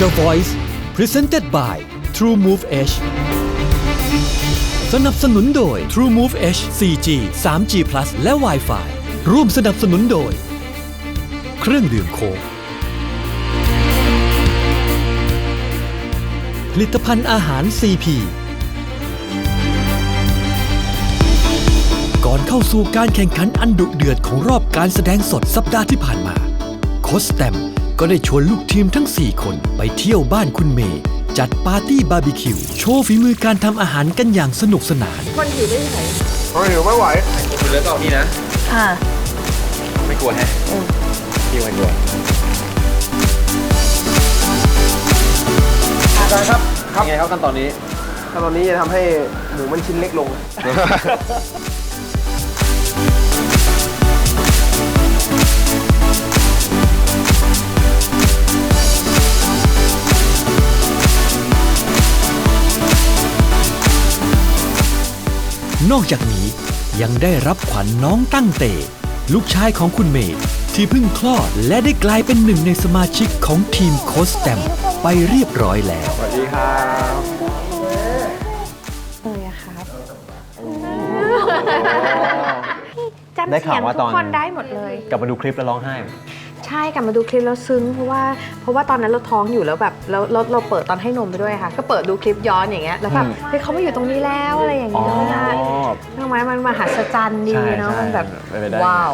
The Voice Presented by True Move Edge สนับสนุนโดย True Move Edge 4G 3G Plus และ Wi-Fi ร่วมสนับสนุนโดย เครื่องดื่มโค้กผลิตภัณฑ์อาหาร CP ก่อนเข้าสู่การแข่งขันอันดุเดือดของรอบการแสดงสดสัปดาห์ที่ผ่านมา โคชแตม ก็ได้ชวนลูกทีมทั้ง 4 คนไปเที่ยวบ้านคุณเมย์ จัดปาร์ตี้บาร์บีคิว โชว์ฝีมือการทำอาหารกันอย่างสนุกสนาน คนอยู่ได้ที่ไหนโอ้ยหิวไม่ไหวคุณเลือกเอาพี่นะอ่าไม่กลัวแฮะพี่ไม่กลัวอาจารย์ครับยังไงครับขั้นตอนนี้ขั้นตอนนี้จะทำให้หมูมันชิ้นเล็กลง นอกจากนี้ยังได้รับขวัญน้องตั้งเต ลูกชายของคุณเมย์ที่เพิ่งคลอดและได้กลายเป็นหนึ่งในสมาชิกของทีมโคชแตมไปเรียบร้อยแล้ว สวัสดีครับเลยอะครับจำได้เสีข่าวยงว่าทุตกอนคนได้หมดเลย กลับมาดูคลิปแล้วร้องไห้ ใช่กลับมาดูคลิปแล้วซึ้งเพราะว่าเพราะว่าตอนนั้นเราท้องอยู่แล้วแบบแล้วเราเราเปิดตอนให้นมไปด้วยค่ะ ก็เปิดดูคลิปย้อนอย่างเงี้ยแล้วแบบอืมเฮ้ยเขามาอยู่ตรงนี้แล้วอะไรอย่างเงี้ยไม่ได้ทำไมมันมหัศจรรย์ดีใช่เนาะใช่มันแบบไม่ไปได้ว้าว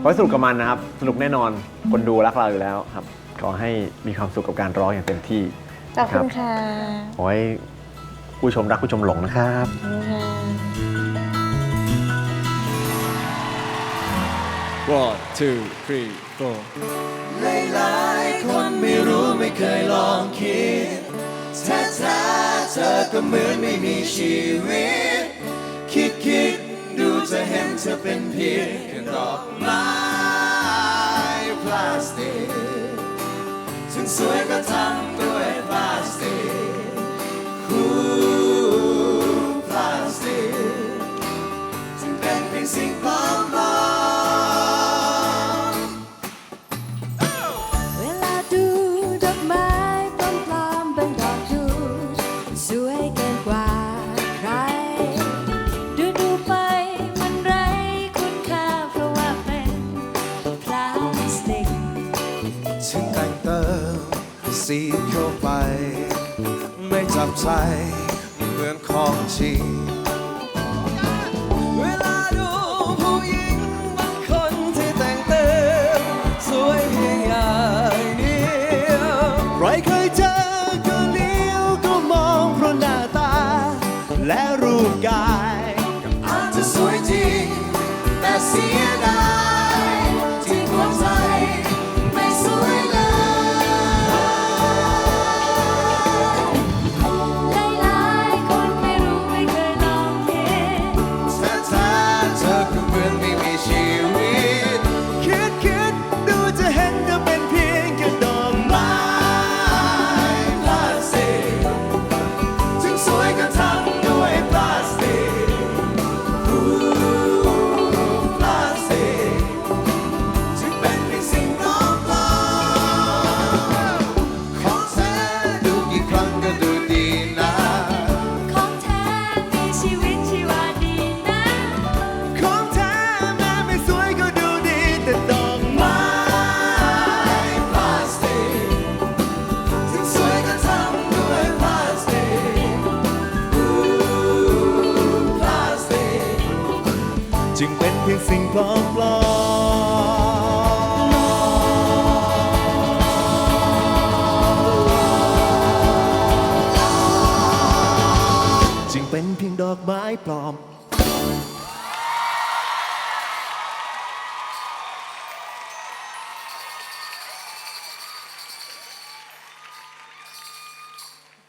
ขอให้สนุกกับมันนะครับ สนุกแน่นอนคนดูรักเราอยู่แล้วครับ ขอให้มีความสุขกับการร้องอย่างเต็มที่ขอบคุณค่ะขอให้ผู้ชมรักผู้ชมหลงนะครับ One, two, three, four. หลายๆคนไม่รู้ไม่เคยลองคิด แท้แท้ๆเธอก็เหมือนไม่มีชีวิต คิดคิดดูจะเห็นเธอเป็นเพียงแค่ดอกไม้พลาสติกถึงสวยก็ทำ สีเข้าไป ไม่จับใจเหมือนของจริง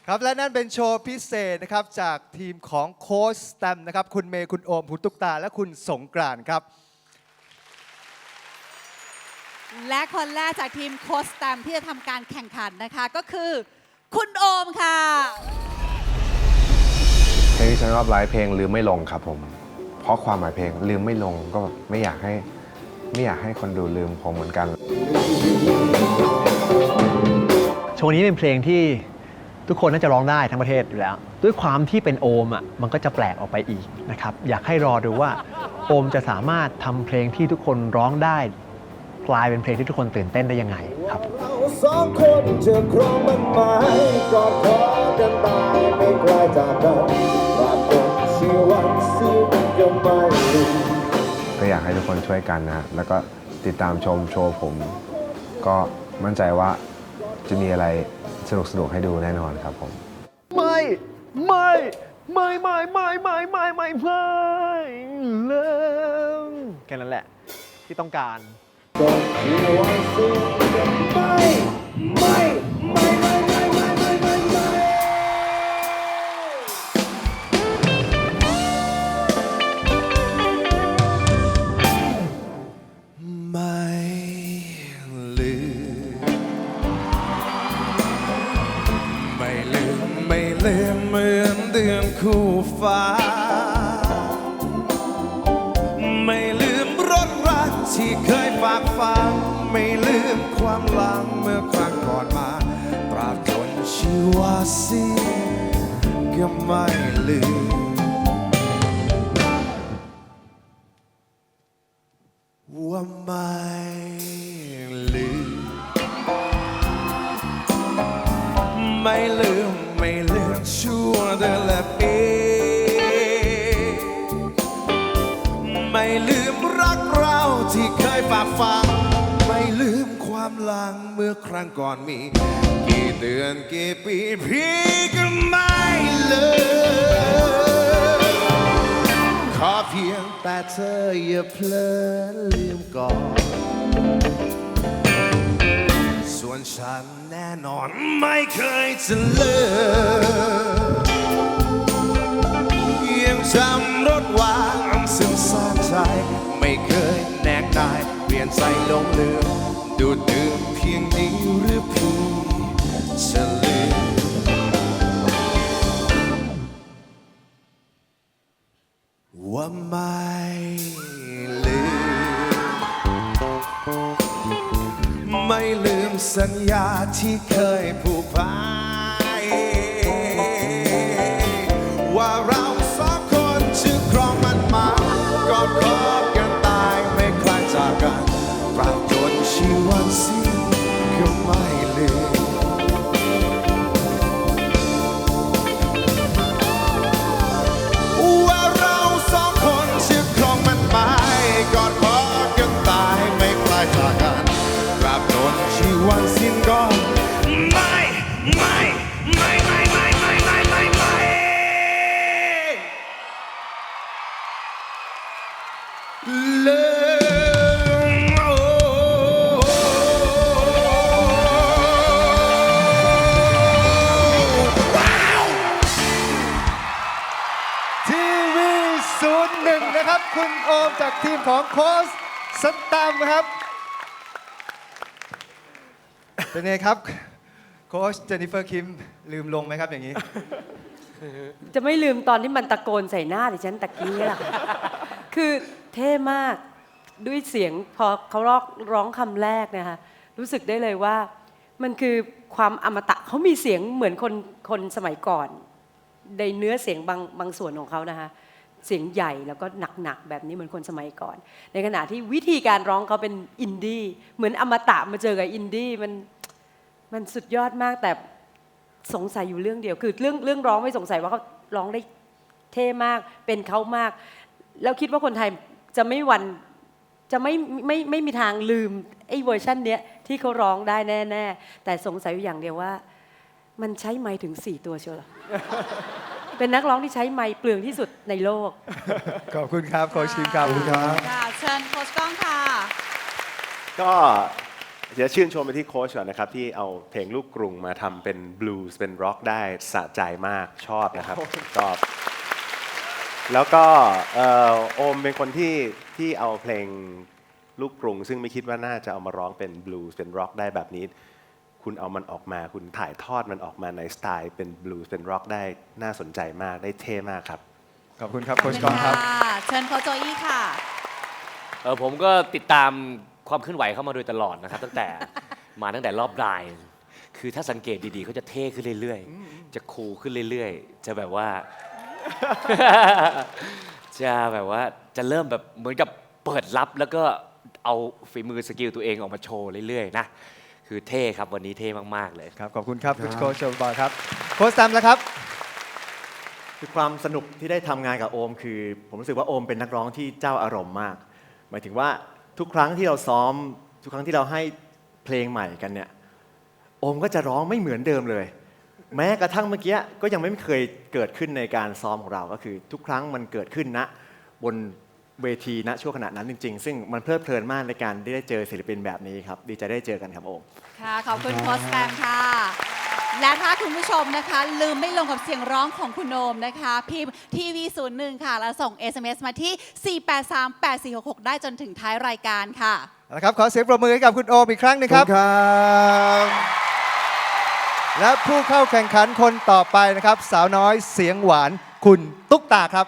ครับและนั่นเป็นโชว์พิเศษนะครับจากทีมของโค้ชสแตมนะครับคุณเมย์คุณโอมคุณตุ๊กตา และคุณสงกรานต์ครับ และคนแรกจากทีมโคสแตมที่จะทำการแข่งขันนะคะก็คือ คุณโอมค่ะ เพลงที่ฉันชอบไลฟ์เพลงลืมไม่ลงครับผม เพราะความหมายเพลงลืมไม่ลงก็ไม่อยากให้ไม่อยากให้คนดูลืมผมเหมือนกัน โชว์นี้เป็นเพลงที่ ทุกคนน่าจะร้องได้ทั้งประเทศอยู่แล้ว ด้วยความที่เป็นโอมอะมันก็จะแปลกออกไปอีกนะครับอยากให้รอดูว่าโอมจะสามารถทำเพลงที่ทุกคนร้องได้ กลายเป็นเพลงที่ทุกคนตื่นเต้นได้ยังไงครับ เราสองคนจะครองมันหมายกอดคอกันตายไม่ไกลจากกันตราบจนชีวันสิ้นก็ไม่ลืมก็อยากให้ทุกคนช่วยกันนะฮะแล้วก็ติดตามชมโชว์ผม ก็มั่นใจว่าจะมีอะไร สนุกสนุกให้ดูแน่นอนครับผม ไม่ไม่ไม่ไม่ไม่ไม่ไม่ไม่ไม่เลยแค่นั้นแหละที่ต้องการ ไม่ คู่ฟ้า ไม่ลืมรสรักที่เคยฝากฝังไม่ลืมความหลังเมื่อครั้งก่อนมาตราบจนชีวาสิก็ไม่ลืม ลืมรักเราที่เคยฝากฝัง ไม่ลืมความหลังเมื่อครั้งก่อนมี กี่เดือนกี่ปีพี่ก็ไม่ลืมขอเพียงแต่เธออย่าเพลินลืมก่อน ส่วนฉันแน่นอนไม่เคยจะเลิก ยังจำรถวางอันซึมซาบใจไม่เคยแนกนายเปลี่ยนใจลงเลืมดูดดื่มเพียงนี้หรือพี่จะลืมว่าไม่ลืม ไม่ลืมสัญญาที่ 01 นะครับ คุณโอมจากทีมของโค้ชสตัมครับ เป็นไงครับ โค้ชเจนนิเฟอร์คิมลืมลงไหมครับอย่างนี้ จะไม่ลืมตอนที่มันตะโกนใส่หน้าดิฉันตะกี้หรอกคือเท่มากด้วยเสียงพอเขารอกร้องคำแรกนะคะรู้สึกได้เลยว่ามันคือความอมตะเขามีเสียงเหมือนคนคนสมัยก่อน ในเนื้อเสียงบางบางส่วนของเขานะคะ เสียงใหญ่แล้วก็หนักๆแบบนี้เหมือนคนสมัยก่อน ในขณะที่วิธีการร้องเขาเป็นอินดี้เหมือนอมตะมาเจอกับอินดี้มันมันสุดยอดมากแต่สงสัยอยู่เรื่องเดียว คือเรื่องเรื่องร้องไม่สงสัยว่าเขาร้องได้เท่มากเป็นเขามาก แล้วคิดว่าคนไทยจะไม่หวันจะไม่ไม่ไม่มีทางลืมไอ้เวอร์ชันเนี้ยที่เขาร้องได้แน่ ๆ แต่สงสัยอยู่อย่างเดียวว่า มันใช้ไม้ถึง4ตัวเชียวหรอ เป็นนักร้องที่ใช้ไม้เปลืองที่สุดในโลก ขอบคุณครับโค้ชคิมครับขอบคุณครับ ค่ะเชิญโค้ชก้องค่ะ ก็จะชื่นชมไปที่โค้ชก่อนนะครับ ที่เอาเพลงลูกกรุงมาทำเป็นบลูส์เป็นร็อกได้สะใจมากชอบนะครับชอบ แล้วก็เอ่อโอมเป็นคนที่ที่เอาเพลงลูกกรุง ซึ่งไม่คิดว่าน่าจะเอามาร้องเป็นบลูส์เป็นร็อกได้แบบนี้ คุณเอามันออกมา คุณถ่ายทอดมันออกมาในสไตล์เป็นบลูส์เป็นร็อกได้น่าสนใจมากได้เท่มากครับ ขอบคุณครับโค้ชกองครับค่ะเชิญโค้ชโจอี้ค่ะ เออผมก็ติดตามความเคลื่อนไหวเข้ามาโดยตลอดนะครับ ตั้งแต่มาตั้งแต่รอบรายคือถ้าสังเกตดีๆเขาจะเท่ขึ้นเรื่อยๆ จะคูลขึ้นเรื่อยๆ จะแบบว่า จะแบบว่าจะเริ่มแบบเหมือนกับเปิดรับแล้วก็เอาฝีมือสกิลตัวเองออกมาโชว์เรื่อยๆนะ คือเท่ครับวันนี้เท่มาก ๆ เลย ครับขอบคุณครับคุณโค้ชโชว์บอลครับโค้ชแตมแล้วครับ คือความสนุกที่ได้ทำงานกับโอม คือผมรู้สึกว่าโอมเป็นนักร้องที่เจ้าอารมณ์มาก หมายถึงว่าทุกครั้งที่เราซ้อม ทุกครั้งที่เราให้เพลงใหม่กันเนี่ยโอมก็จะร้องไม่เหมือนเดิมเลย แม้กระทั่งเมื่อกี้ก็ยังไม่เคยเกิดขึ้นในการซ้อมของเราก็คือ ทุกครั้งมันเกิดขึ้นณบน เวทีณช่วงขณะนั้นจริง ๆ ซึ่งมันเพลิดเพลินมากในการที่ได้เจอศิลปินแบบนี้ครับ ดีใจได้เจอกันครับโอมค่ะ ขอบคุณโค้ชแตมค่ะ และถ้าคุณผู้ชมนะคะ ลืมไม่ลงกับเสียงร้องของคุณโอมนะคะ พิมพ์ทีวีศูนย์หนึ่งค่ะ แล้วส่ง SMS มาที่ 4838466 ได้จนถึงท้ายรายการค่ะนะครับขอเสียงปรบมือให้กับคุณโอมอีกครั้งหนึงครับ ครับและผู้เข้าแข่งขันคนต่อไปนะครับ สาวน้อยเสียงหวานคุณตุ๊กตาครับ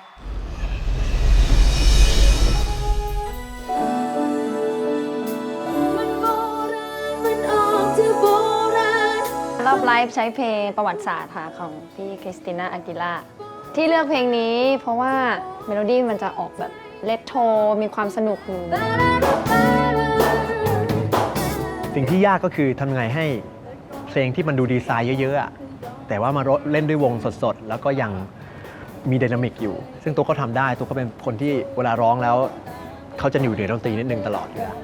ไลฟ์ใช้เพลงประวัติศาสตร์ค่ะของพี่คริสติน่าอากิล่าที่เลือกเพลงนี้เพราะว่าเมโลดี้มันจะออกแบบเลตโทมีความสนุกอยู่สิ่งที่ยากก็คือทำไงให้เพลงที่มันดูดีไซน์เยอะๆอะแต่ว่ามาเล่นด้วยวงสดๆ แล้วก็ยังมีไดนามิกอยู่ ซึ่งตัวก็ทำได้ตัวก็เป็นคนที่เวลาร้องแล้ว เขาจะอยู่ในดนตรีนิดนึงตลอดอยู่แล้ว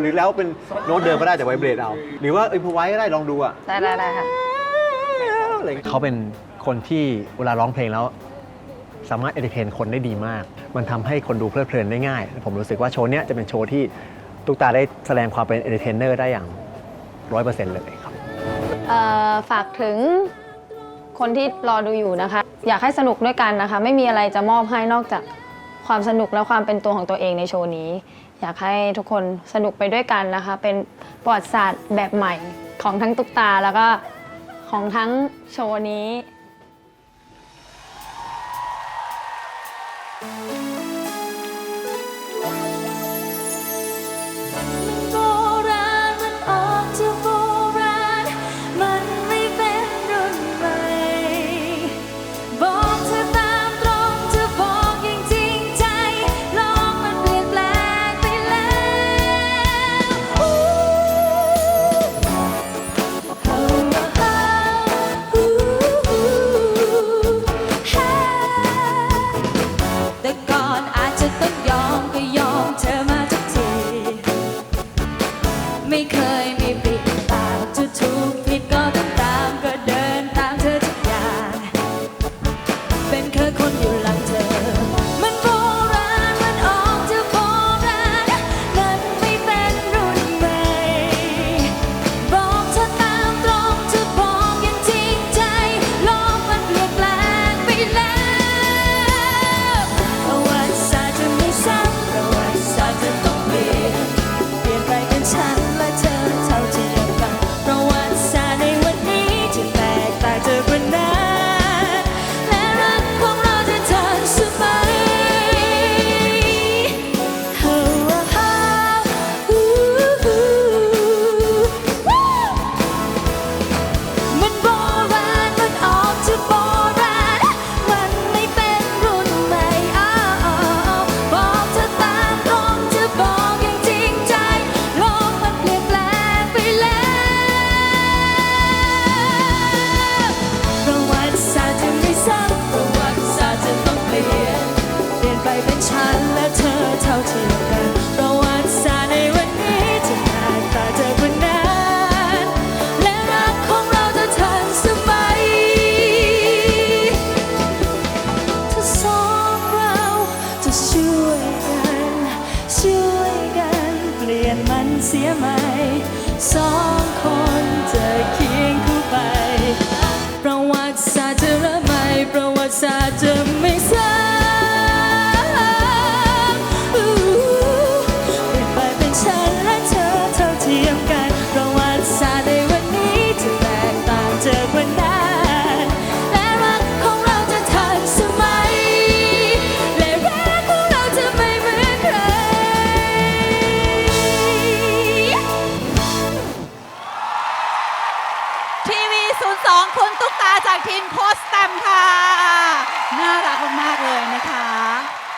หรือแล้วเป็นโน้ตเดิมก็ได้แต่ไวเบรดเอา หรือว่าเอ้ยพอไว้ก็ได้ลองดูอะได้ได้ได้ค่ะเขาเป็นคนที่เวลาร้องเพลงแล้ว สามารถเอนเตอร์เทนคนได้ดีมาก มันทำให้คนดูเพลิดเพลินได้ง่าย ผมรู้สึกว่าโชว์เนี้ยจะเป็นโชว์ที่ตุ๊กตาได้แสดงความเป็นเอนเตอร์เทนเนอร์ได้อย่างร้อยเปอร์เซ็นต์เลยครับ เอ่อฝากถึงคนที่รอดูอยู่นะคะ อยากให้สนุกด้วยกันนะคะ ไม่มีอะไรจะมอบให้นอกจากความสนุกและความเป็นตัวของตัวเองในโชว์นี้ อยากให้ทุกคนสนุกไปด้วยกันนะคะ เป็นประวัติศาสตร์แบบใหม่ของทั้งตุ๊กตาแล้วก็ของทั้งโชว์นี้ ปร มากๆเลยนะคะ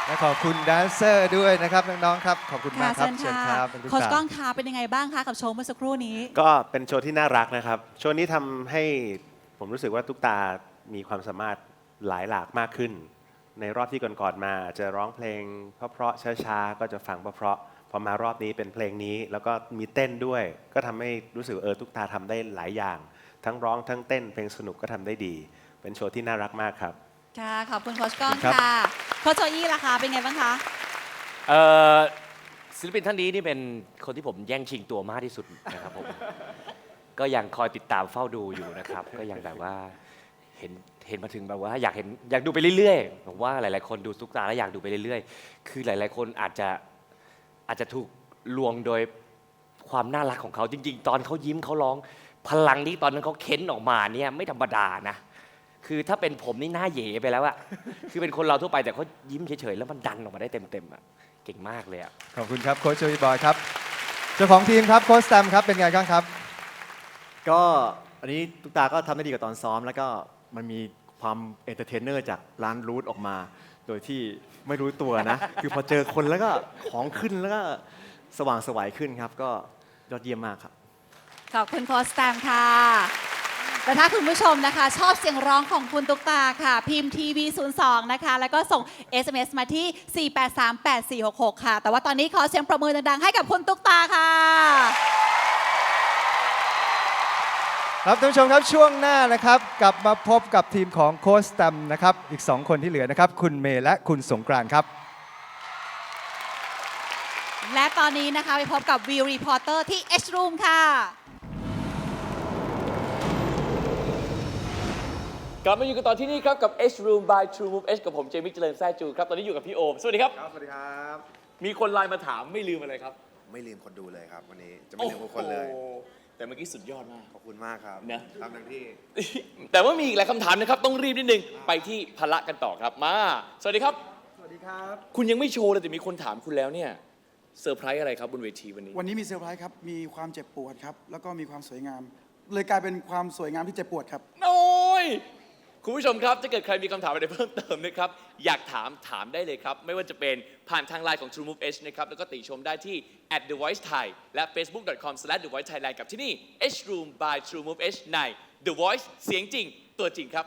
และขอบคุณแดนเซอร์ด้วยนะครับน้องๆครับ ขอบคุณค่ะมากครับเชิญญค่ะครับเป็นทุกโค้ชท่านก้องคะเป็นยังไงบ้างคะกับโชว์เมื่อสักครู่นี้ ก็เป็นโชว์ที่น่ารักนะครับ โชว์นี้ทำให้ผมรู้สึกว่าตุ๊กตามีความสามารถหลายหลากมากขึ้น ในรอบที่ก่อนๆมาจะร้องเพลงเพราะๆช้าๆก็จะฟังเพราะๆพอมารอบนี้เป็นเพลงนี้แล้วก็มีเต้นด้วย ก็ทำให้รู้สึกว่าเออตุ๊กตาทำได้หลายอย่าง ทั้งร้องทั้งเต้นเพลงสนุกก็ทำได้ดี เป็นโชว์ที่น่ารักมากครับ ค่ะ ขอบคุณโค้ชก้องครับค่ะโค้ชโจอี้ล่ะคะเป็นไงบ้างคะเอ่อศิลปินท่านนี้นี่เป็นคนที่ผมแย่งชิงตัวมากที่สุดนะครับผม ก็ยังคอยติดตามเฝ้าดูอยู่นะครับ ก็ยังแบบว่าเห็นเห็นมาถึงแบบว่าอยากเห็นอยากดูไปเรื่อยๆผมว่าหลาย ๆ คนดูตุ๊กตาแล้วอยากดูไปเรื่อยๆ คือหลาย ๆ คนอาจจะอาจจะถูกลวงโดยความน่ารักของเขาจริง ๆ ตอนเขายิ้มเขาร้องพลังที่ตอนนั้นเขาเค้นออกมาเนี่ยไม่ธรรมดานะ คือถ้าเป็นผมนี่หน้าเหยไปแล้วอะคือเป็นคนเราทั่วไปแต่เขายิ้มเฉยๆแล้วมันดันออกมาได้เต็มๆอะเก่งมากเลยอะขอบคุณครับโค้ชโจยบอยครับเจ้าของทีมครับโค้ชแตมครับเป็นไงบ้างครับ ก็อันนี้ตุ๊กตาก็ทำได้ดีกว่าตอนซ้อม แล้วก็มันมีความเอนเตอร์เทนเนอร์จากร้านรูทออกมา โดยที่ไม่รู้ตัวนะ คือพอเจอคนแล้วก็ของขึ้นแล้วก็สว่างไสวัยขึ้นครับ ก็ยอดเยี่ยมมากครับ ขอบคุณโค้ชแตมค่ะ และถ้าคุณผู้ชมนะคะ ชอบเสียงร้องของคุณตุ๊กตาค่ะ พิมพ์ทีวี02 นะคะ แล้วก็ส่ง SMS มาที่ 4838466 ค่ะ แต่ว่าตอนนี้ขอเสียงประมือดังๆให้กับคุณตุ๊กตาค่ะ ครับท่านผู้ชมครับช่วงหน้านะครับ กลับมาพบกับทีมของโค้ชแตมนะครับ อีก 2 คนที่เหลือนะครับ คุณเมย์และคุณสงกรานต์ครับ และตอนนี้นะคะไปพบกับวิวรีพอร์เตอร์ที่ H Room ค่ะ กลับมาอยู่กันต่อที่นี่ครับกับ H Room by True Move H กับผมเจมิกเจริญแซ่จูครับ ตอนนี้อยู่กับพี่โอม สวัสดีครับ สวัสดีครับ มีคนไลน์มาถามไม่ลืมอะไรครับไม่ลืมคนดูเลยครับวันนี้ จะไม่ลืมทุกคนเลย โอ้โหแต่เมื่อกี้สุดยอดมาก ขอบคุณมากครับนะ ทำเต็มที่ แต่ว่ามีอีกหลายคำถามนะครับ ต้องรีบนิดนึง ไปที่พละกันต่อครับมา สวัสดีครับ สวัสดีครับ คุณยังไม่โชว์เลยแต่มีคนถามคุณแล้วเนี่ยเซอร์ไพรส์อะไรครับบนเวทีวันนี้วันนี้มีเซอร์ไพรส์ครับ มีความเจ็บปวดครับ แล้วก็มีความสวยงาม เลยกลายเป็นความสวยงามที่เจ็บปวดครับน้อย คุณผู้ชมครับถ้าเกิดใครมีคำถามอะไรเพิ่มเติมนะครับอยากถามถามได้เลยครับ ไม่ว่าจะเป็นผ่านทางไลน์ของ True Move H นะครับแล้วก็ติชมได้ที่ at the voice thai และ facebook.com slash the voice thailand กับที่นี่ H Room by True Move H ใน The Voice เสียงจริง ตัวจริงครับ